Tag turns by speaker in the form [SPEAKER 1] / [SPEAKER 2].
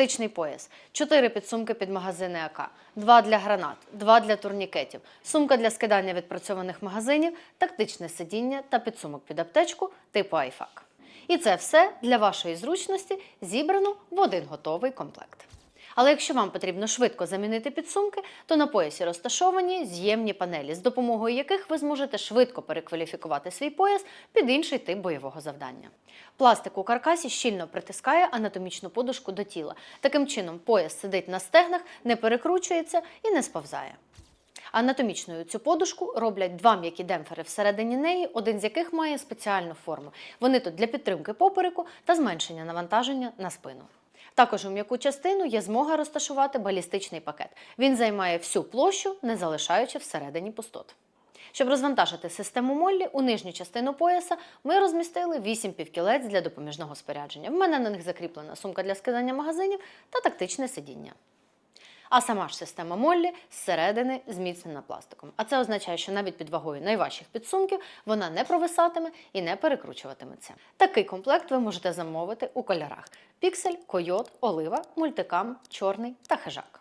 [SPEAKER 1] Тактичний пояс, 4 підсумки під магазини АК, 2 для гранат, 2 для турнікетів, сумка для скидання відпрацьованих магазинів, тактичне сидіння та підсумок під аптечку типу айфак. І це все для вашої зручності зібрано в один готовий комплект. Але якщо вам потрібно швидко замінити підсумки, то на поясі розташовані з'ємні панелі, з допомогою яких ви зможете швидко перекваліфікувати свій пояс під інший тип бойового завдання. Пластик у каркасі щільно притискає анатомічну подушку до тіла. Таким чином, пояс сидить на стегнах, не перекручується і не сповзає. Анатомічною цю подушку роблять два м'які демпфери всередині неї, один з яких має спеціальну форму. Вони тут для підтримки попереку та зменшення навантаження на спину. Також у м'яку частину є змога розташувати балістичний пакет. Він займає всю площу, не залишаючи всередині пустот. Щоб розвантажити систему Моллі, у нижню частину пояса ми розмістили 8 півкілець для допоміжного спорядження. В мене на них закріплена сумка для скидання магазинів та тактичне сидіння. А сама ж система Моллі зсередини зміцнена пластиком. А це означає, що навіть під вагою найважчих підсумків вона не провисатиме і не перекручуватиметься. Такий комплект ви можете замовити у кольорах: піксель, койот, олива, мультикам, чорний та хижак.